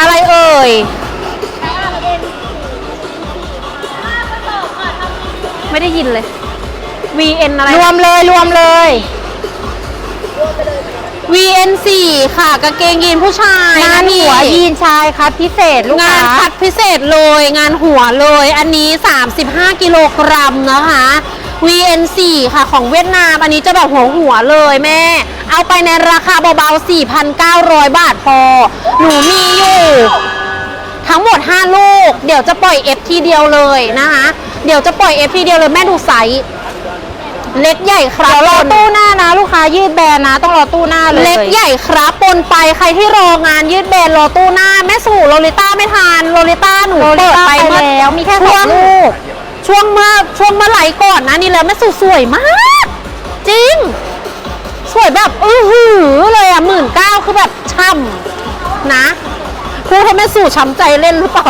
อะไรเอ่ย ไม่ได้ยินเลย VN อะไร รวมเลยรวมเลย VN 4 ค่ะกางเกงยีนผู้ชายงานนะพี่หัวยีนชายคัดพิเศษลูกงาค้านคัดพิเศษเลย งานหัวเลย อันนี้ 35 กิโลกรัมนะคะ VN 4 ค่ะของเวียดนาม อันนี้จะแบบหัวหัวๆเลยแม่ เอาไปในราคาเบาๆ 4,900 บาทพอ หนูมีอยู่ ทั้งหมด 5 ลูก เดี๋ยวจะปล่อย F ทีเดียวเลยนะคะ เดี๋ยวจะปล่อย F ทีเดียวเลยแม่ดูไซส์เล็กใหญ่ครับเดี๋ยวรอปนตู้หน้านะ ลูกค้ายืดแบรนด์นะ ต้องรอตู้หน้าเลย เล็กใหญ่ครับปนไปใครที่รองานยืดแบรนด์รอตู้หน้าแม่สู่โลลิต้าไม่ทานโลลิต้าหนูโรลิเปิดต้าไปไปเมื่อแล้วมีแค่สช่อวงงลูก ช่วงเมื่อช่วงเมื่อไหร่ก่อนนะนี่แล้วแม่สู่สวยมาก จริง สวยแบบอื้อหือเลยอะหมื่นเก้าคือแบบช่ำนะพูดให้แม่สู่ช้ำใจเล่นหรือเปล่า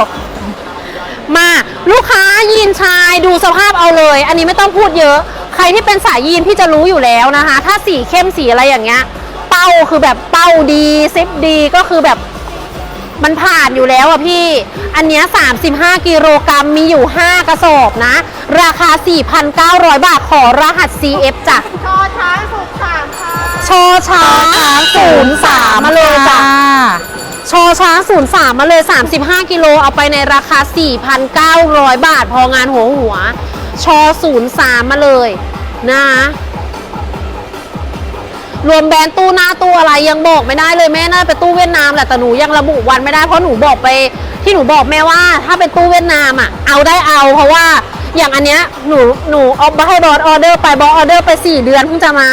มาลูกค้ายีนชายดูสภาพเอาเลย อันนี้ไม่ต้องพูดเยอะ ใครที่เป็นสายยีนพี่จะรู้อยู่แล้วนะคะ ถ้าสีเข้มสีอะไรอย่างเงี้ย เป้าคือแบบเป้าดีซิปดีก็คือแบบ มันผ่านอยู่แล้วอะพี่ อันเนี้ย35 กิโลกรัมมีอยู่ 5 กระสอบนะ ราคา 4,900 บาทขอรหัส CF จ้ะชอช้างสุดสามค่ะชอช้าง03มาเลยจ้ะชอช้าง03มาเลย 35 กิโลเอาไปในราคา 4,900 บาท พองานหัวหัวชอ03มาเลยนะคะ รวมแบรนด์ตู้หน้าตู้อะไรยังบอกไม่ได้เลยแม่น่าจะเป็นตู้เวียดนามแหละแต่หนูยังระบุวันไม่ได้เพราะหนูบอกไป ที่หนูบอกแม่ว่า ถ้าเป็นตู้เวียดนามอะเอาได้เอาเพราะว่าอย่างอันเนี้ยหนูหนูเอาไปให้บอสออเดอร์ไปบอสออเดอร์ไป 4 เดือนเพิ่งจะมา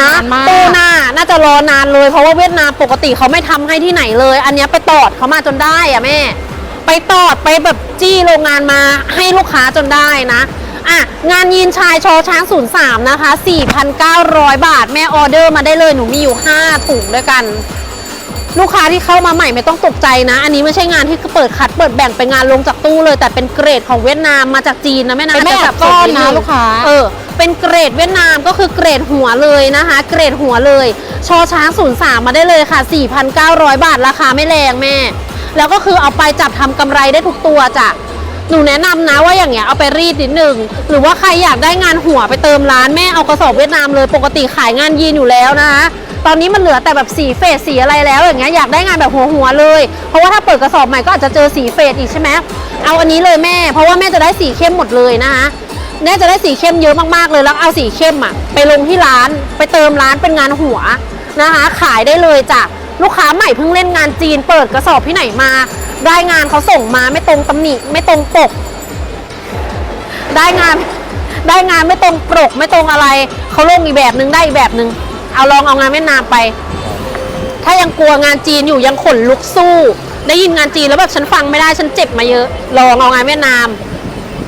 นะนานมาก ตู้หน้าน่าจะรอนานเลยเพราะว่าเวียดนามปกติเขาไม่ทำให้ที่ไหนเลย อันเนี้ยไปตอดเขามาจนได้อะแม่ ไปตอดไปแบบจี้โรงงานมาให้ลูกค้าจนได้นะ อะงานยีนชายชอช้าง 03 นะคะ 4,900 บาท แม่ออเดอร์มาได้เลยหนูมีอยู่ 5 ถุงด้วยกัน ลูกค้าที่เข้ามาใหม่ไม่ต้องตกใจนะ อันนี้ไม่ใช่งานที่เปิดคัดเปิดแบ่งเป็นงานลงจากตู้เลย แต่เป็นเกรดของเวียดนามมาจากจีนนะแม่นะเป็นแม่จะสับสก้อนดนะงลูกค้าเออเป็นเกรดเวียดนามก็คือเกรดหัวเลยนะคะ เกรดหัวเลยชอช้าง 03 มาได้เลยค่ะ 4,900 บาทราคาไม่แรงแม่ แล้วก็คือเอาไปจับทำกำไรได้ทุกตัวจ้ะ หนูแนะนำนะว่าอย่างเงี้ยเอาไปรีดนิดนึงหรือว่าใครอยากได้งานหัวไปเติมร้านแม่เอากระสอบเวียดนามเลยปกติขายงานยีนอยู่แล้วนะคะตอนนี้มันเหลือแต่แบบสีเฟดสีอะไรแล้วอย่างเงี้ยอยากได้งานแบบหัวหัวๆเลย เพราะว่าถ้าเปิดกระสอบใหม่ก็อาจจะเจอสีเฟดอีกใช่ไหมเอาอันนี้เลยแม่ เพราะว่าแม่จะได้สีเข้มหมดเลยนะคะ แน่จะได้สีเข้มเยอะมากๆเลยแล้วเอาสีเข้มอะไปลงที่ร้านไปเติมร้านเป็นงานหัวนะคะ ขายได้เลยจ้ะลูกค้าใหม่เพิ่งเล่นงานจีน เปิดกระสอบที่ไหนมา ได้งานเขาส่งมาไม่ตรงตำหนิไม่ตรงปก ได้งาน ได้งานไม่ตรงปก ไม่ตรงอะไรเขาลงอีกแบบนึงได้อีกแบบนึง เอาลองเอางานเวียดนามไป ถ้ายังกลัวงานจีนอยู่ยังขนลุกสู้ ได้ยินงานจีนแล้วแบบฉันฟังไม่ได้ฉันเจ็บมาเยอะ ลองเอางานเวียดนาม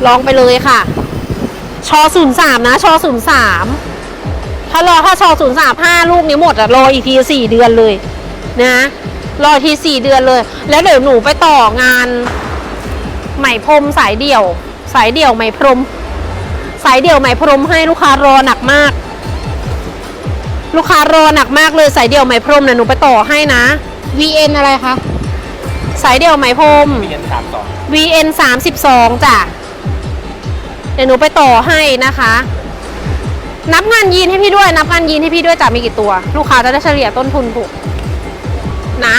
ลองไปเลยค่ะชอศูนย์สามนะชอศูนย์สามถ้ารอถ้าชอศูนย์สามห้าลูกนี้หมดอะรออีกทีสี่เดือนเลยนะ รออีกทีสี่เดือนเลย แล้วเดี๋ยวหนูไปต่องานไหมพรมสายเดี่ยว สายเดี่ยวไหมพรม สายเดี่ยวไหมพรมให้ลูกค้ารอหนักมาก ลูกค้ารอหนักมากเลยสายเดี่ยวไหมพรมเนี่ยหนูไปต่อให้นะ VN อะไรคะสายเดี่ยวไหมพรมเรียนสามสอง VN 32จ้ะเดี๋ยวหนูไปต่อให้นะคะ นับงานยีนให้พี่ด้วย นับงานยีนให้พี่ด้วยจ้ะมีกี่ตัว ลูกค้าจะได้เฉลี่ยต้นทุนถูก นะ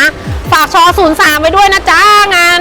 ฝากชอ03ไว้ด้วยนะจ้างาน